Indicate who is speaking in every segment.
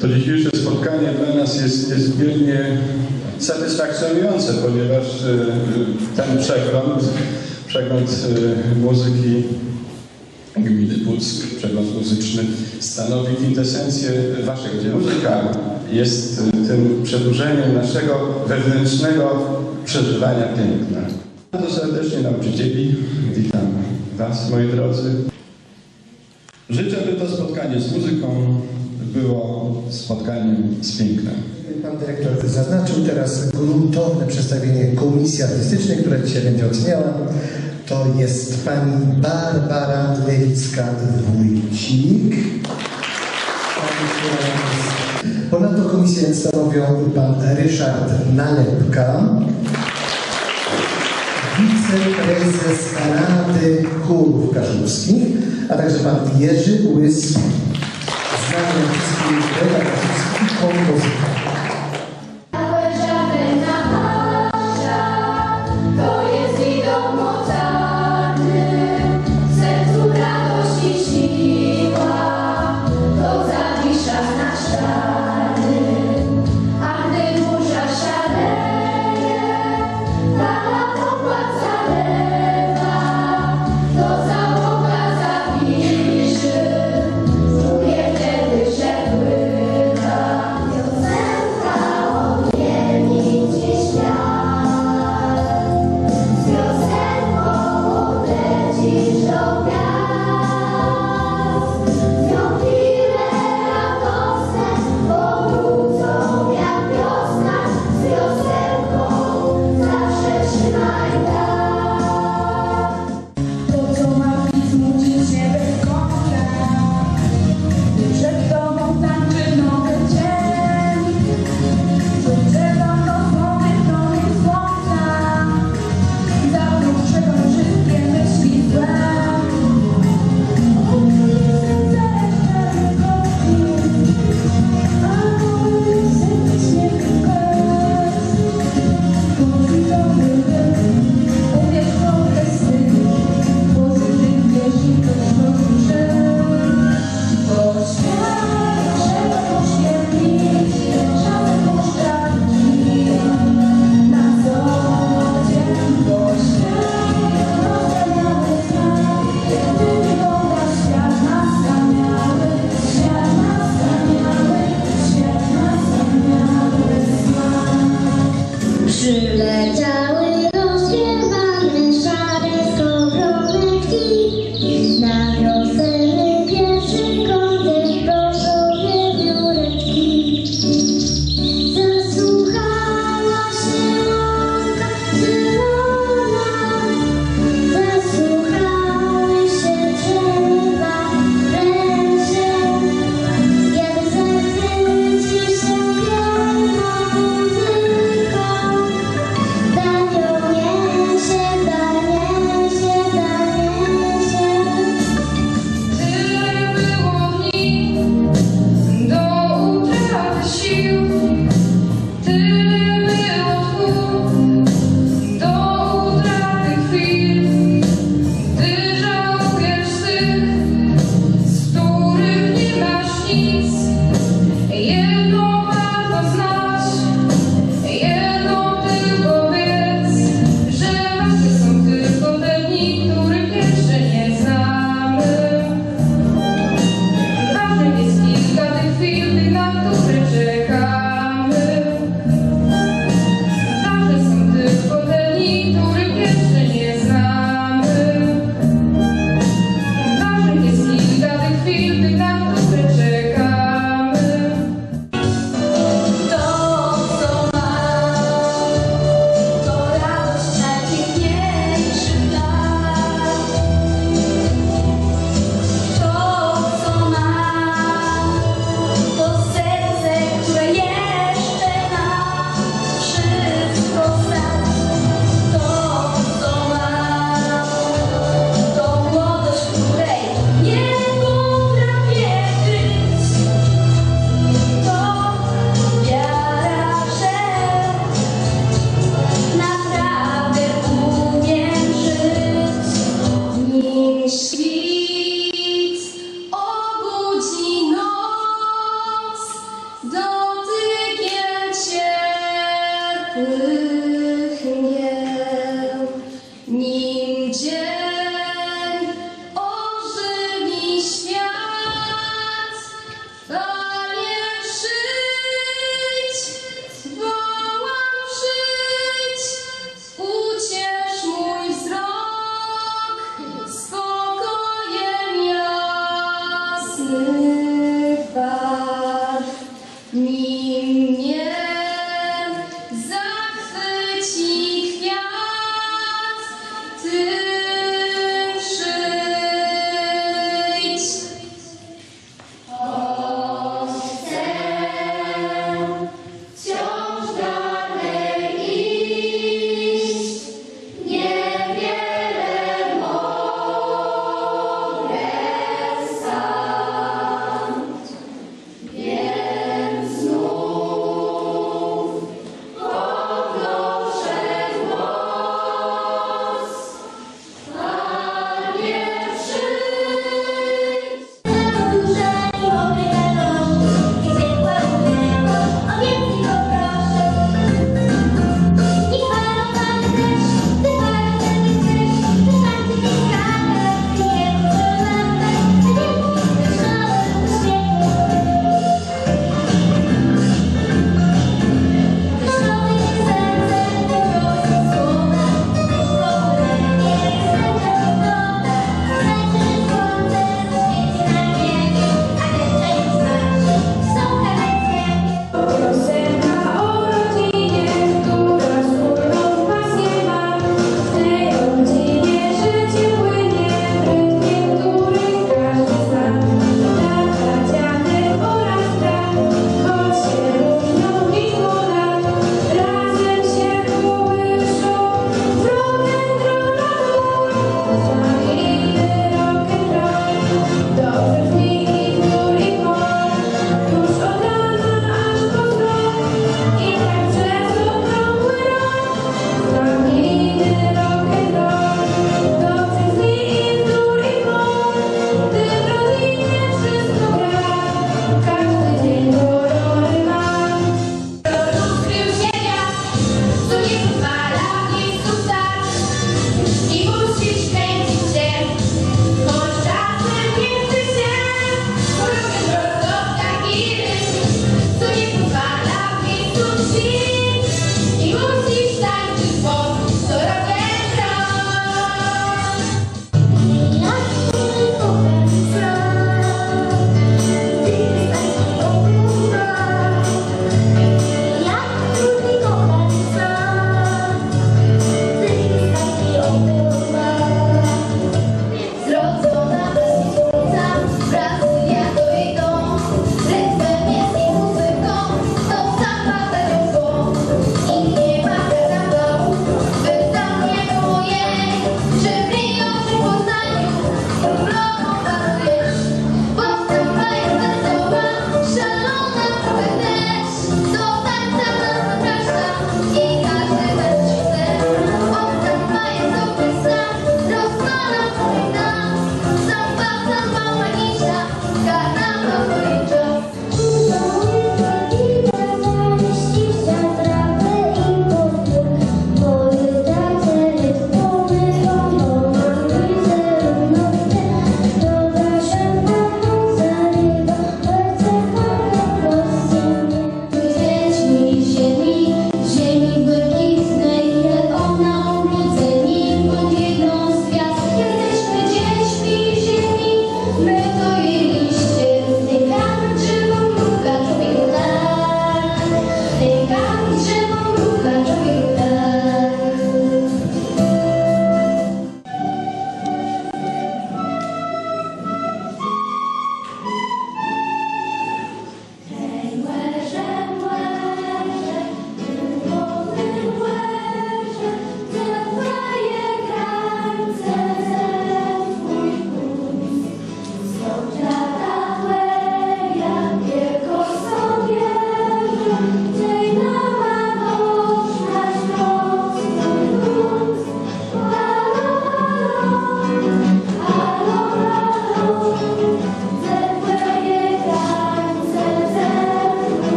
Speaker 1: To dzisiejsze spotkanie dla nas jest niezmiernie satysfakcjonujące, ponieważ e, ten przegląd, przegląd e, muzyki gminy Puck, przegląd muzyczny stanowi kwintesencję Waszych dzieł. Muzyka jest e, tym przedłużeniem naszego wewnętrznego przeżywania piękna. Bardzo serdecznie nauczycieli, witam Was, moi drodzy. Życzę, by to spotkanie z muzyką było spotkaniem z pięknem.
Speaker 2: Pan dyrektor zaznaczył teraz gruntowne przedstawienie komisji artystycznej, która dzisiaj będzie oceniała. To jest pani Barbara Lewicka-Wójcik. Ponadto komisję stanowią pan Ryszard Nalepka, wiceprezes Rady Chórów Kaszubskich, a także pan Jerzy Łys, znany wszystkich redaktorów i kompozytor.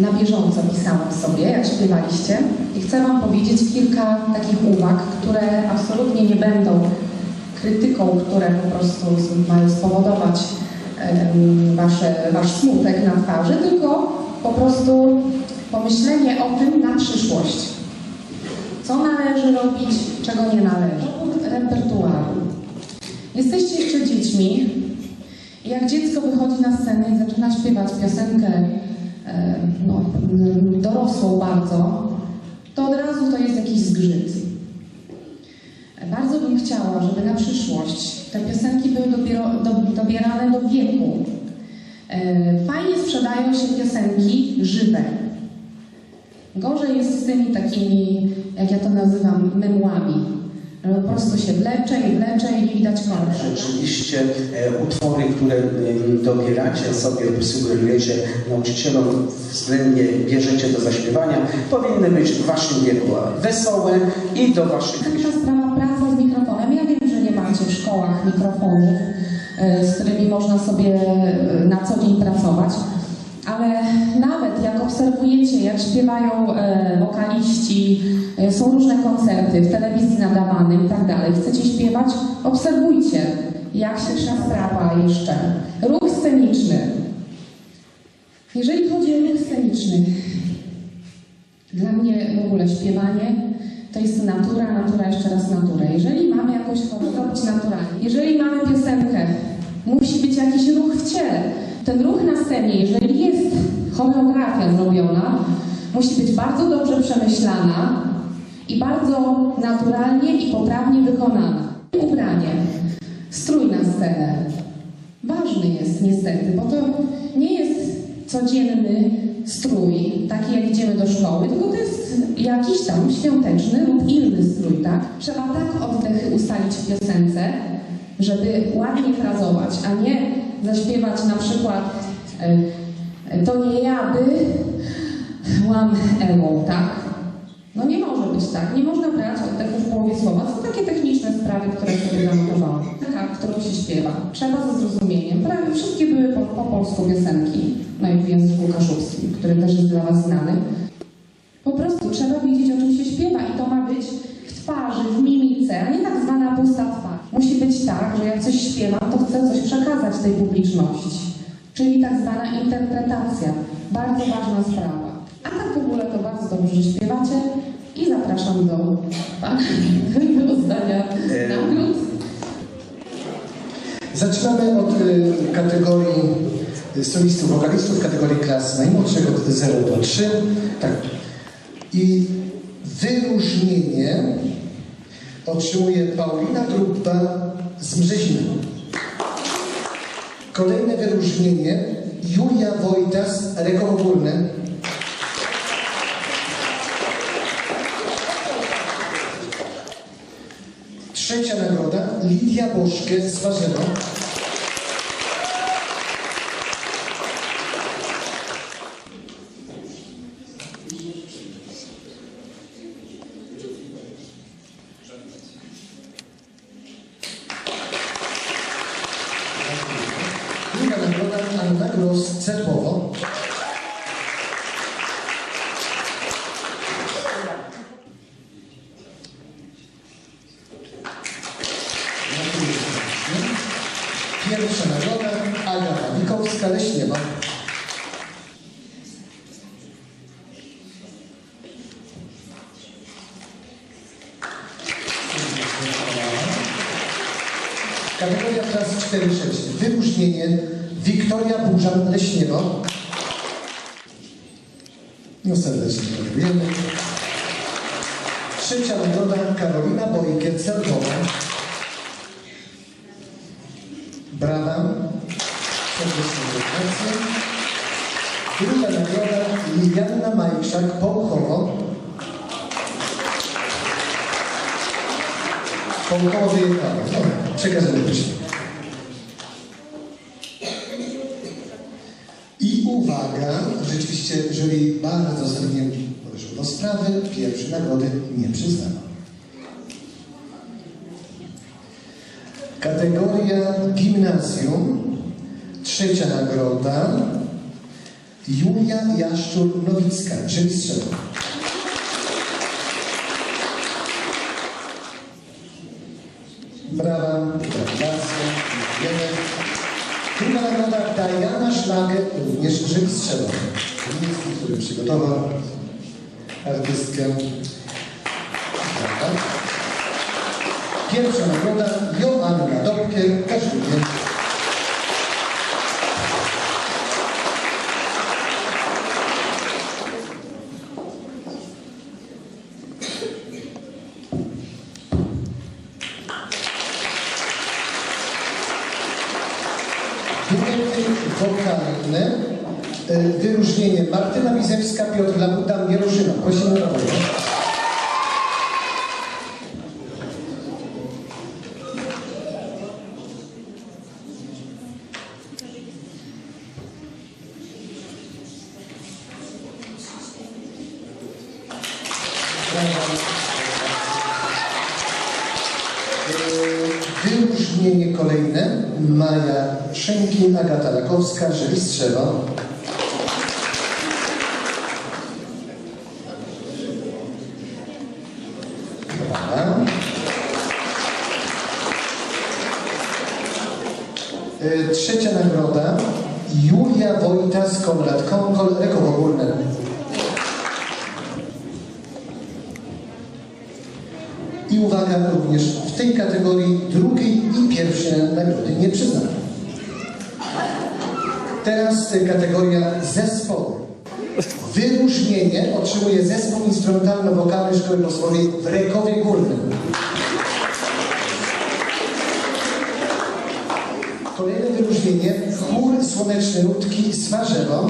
Speaker 3: Na
Speaker 4: bieżąco pisałam sobie, jak śpiewaliście. I chcę Wam powiedzieć kilka takich uwag, które absolutnie nie będą krytyką, które po prostu mają spowodować wasze, wasz smutek na twarzy, tylko po prostu pomyślenie o tym na przyszłość. Co należy robić, czego nie należy. Repertuaru. Jesteście jeszcze dziećmi i jak dziecko wychodzi na scenę i zaczyna śpiewać piosenkę no, dorosłą bardzo, to od razu to jest jakiś zgrzyt. Bardzo bym chciała, żeby na przyszłość te piosenki były dopiero, do, dobierane do wieku. Fajnie sprzedają się piosenki żywe. Gorzej jest z tymi takimi, jak ja to nazywam, memłami. Że Po prostu się wlecze i wlecze i nie widać końca.
Speaker 5: Rzeczywiście e, utwory, które em, dobieracie sobie, sugerujecie nauczycielom, względnie bierzecie do zaśpiewania, powinny być w waszym wieku wesołe i do waszych
Speaker 4: Pierwsza sprawa, praca z mikrofonem. Ja wiem, że nie macie w szkołach mikrofonów, e, z którymi można sobie e, na co dzień pracować, ale nawet jak obserwujecie, jak śpiewają e, wokaliści, e, są różne koncerty w telewizji nadawanej i tak dalej, chcecie śpiewać, obserwujcie, jak się szafrapa jeszcze. Ruch sceniczny. Jeżeli chodzi o ruch sceniczny, dla mnie w ogóle śpiewanie to jest natura, natura, jeszcze raz natura. Jeżeli mamy jakąś formę, być naturalnie. Jeżeli mamy piosenkę, musi być jakiś ruch w ciele. Ten ruch na scenie, jeżeli jest choreografia zrobiona, musi być bardzo dobrze przemyślana i bardzo naturalnie i poprawnie wykonana. Ubranie, strój na scenę. Ważny jest niestety, bo to nie jest codzienny strój, taki jak idziemy do szkoły, tylko to jest jakiś tam świąteczny lub inny strój, tak? Trzeba tak oddechy ustalić w piosence, żeby ładnie frazować, a nie zaśpiewać na przykład e, to nie ja by Ewą, tak? No nie może być tak. Nie można brać oddechu w połowie słowa. Są takie techniczne sprawy, które sobie zanotowałam. Taka, którą się śpiewa. Trzeba ze zrozumieniem. Prawie wszystkie były po, po polsku piosenki. No i w języku kaszubskim, który też jest dla Was znany. Po prostu trzeba wiedzieć, o czym się śpiewa i to ma być w twarzy, w mimice, a nie tak zwana pusta twarz. Musi być tak, że jak coś śpiewam, to chcę coś przekazać tej publiczności. Czyli tak zwana interpretacja. Bardzo ważna sprawa. A tak w ogóle to bardzo dobrze, że śpiewacie i zapraszam do, do rozdania nagród.
Speaker 2: Zaczynamy od y, kategorii y, solistów, wokalistów, kategorii klas najmłodszych od 0 do 3. Tak. I wyróżnienie otrzymuje Paulina Grupa z Brzezina. Kolejne wyróżnienie Julia Wojtas, Rekowo Górne. Trzecia nagroda Lidia Boszkę z Warzywa. Druga nagroda Anna Gross Cerbowo. Pierwsza nagroda Agata Wikowska Leśniewa. Kategoria klas 4-6. Wyróżnienie Wiktoria Burzan Leśniewa. No serdecznie. Trzecia nagroda Karolina Bojkier Cerkowa. Brawa. Serdecznie gratulacje. Druga nagroda Liliana Majczak Połchowo. Połchowo wyjechała. Przekażemy proszę. I uwaga, rzeczywiście jury bardzo do sprawy. Pierwsze nagrody nie przyznano. Kategoria gimnazjum. Trzecia nagroda. Julia Jaszczur-Nowicka, Rzemistrzewa. Brawa, gratulacje, dziękujemy. Druga nagroda Diana Szlagę, również Rzemistrzewa. Minister, który przygotował artystkę. Brawa. Pierwsza nagroda Joanna Dobkier, też również Duety wokalne. Y, Wyróżnienie Martyna Wizewska, Piotr Labuta, Mieruszyna. Prosimy o. Y, Wyróżnienie kolejne Maja Szenkin, Agata Lakowska, Żelistrzewa. Brawa. Y, Trzecia nagroda Julia Wojtas, Konrad Konkol, Rekowo Górne. I uwaga, również w tej kategorii drugiej i pierwszej nagrody nie przyznano. Teraz y, kategoria zespoły. Wyróżnienie otrzymuje zespół instrumentalno-wokalny Szkoły Posłowej w Rekowie Górnym. Wyróżnienie chór Słoneczne Nutki Swarzewo.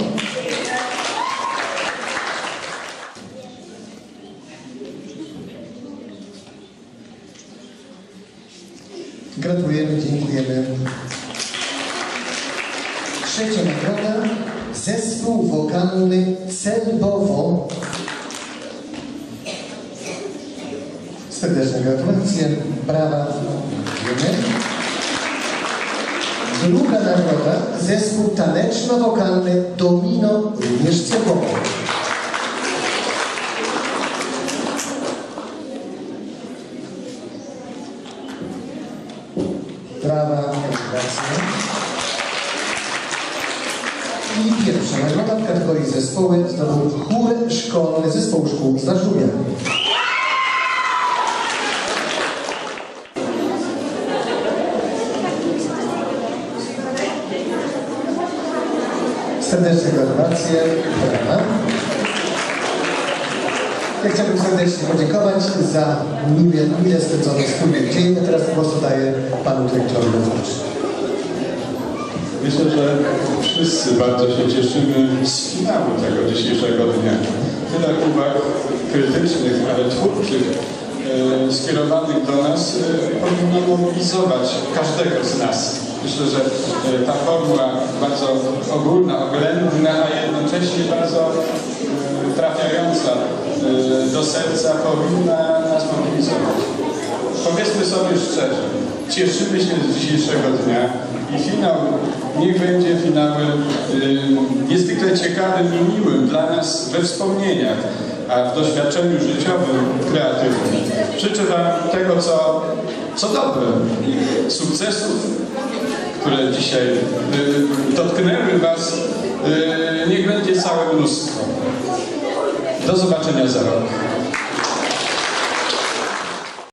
Speaker 2: Gratulujemy, dziękujemy. Trzecia nagroda Zespół wokalny Celbowo. Serdeczne gratulacje, brawa. Dziękujemy. Druga nagroda, zespół taneczno-wokalny Domino, również Celbowo. Brawa, gratulacje. I pierwsza nagroda w kategorii zespoły zdobył chór szkolny Zespołu Szkół z Warszawy. Serdeczne gratulacje. Ja chciałbym serdecznie podziękować za miłe, mile spędzony wspólny dzień. A teraz głos daję panu dyrektorowi Rozwój.
Speaker 1: Myślę, że wszyscy bardzo się cieszymy z finału tego dzisiejszego dnia. Tyle uwag krytycznych, ale twórczych, e, skierowanych do nas, e, powinno mobilizować każdego z nas. Myślę, że e, ta formuła bardzo ogólna, oględna, a jednocześnie bardzo e, trafiająca e, do serca powinna nas mobilizować. Powiedzmy sobie szczerze, cieszymy się z dzisiejszego dnia i finał niech będzie finałem y, niezwykle ciekawym i miłym dla nas we wspomnieniach, a w doświadczeniu życiowym, kreatywnym. Życzę Wam tego, co, co dobre, sukcesów, które dzisiaj y, dotknęły Was, y, niech będzie całe mnóstwo. Do zobaczenia za rok.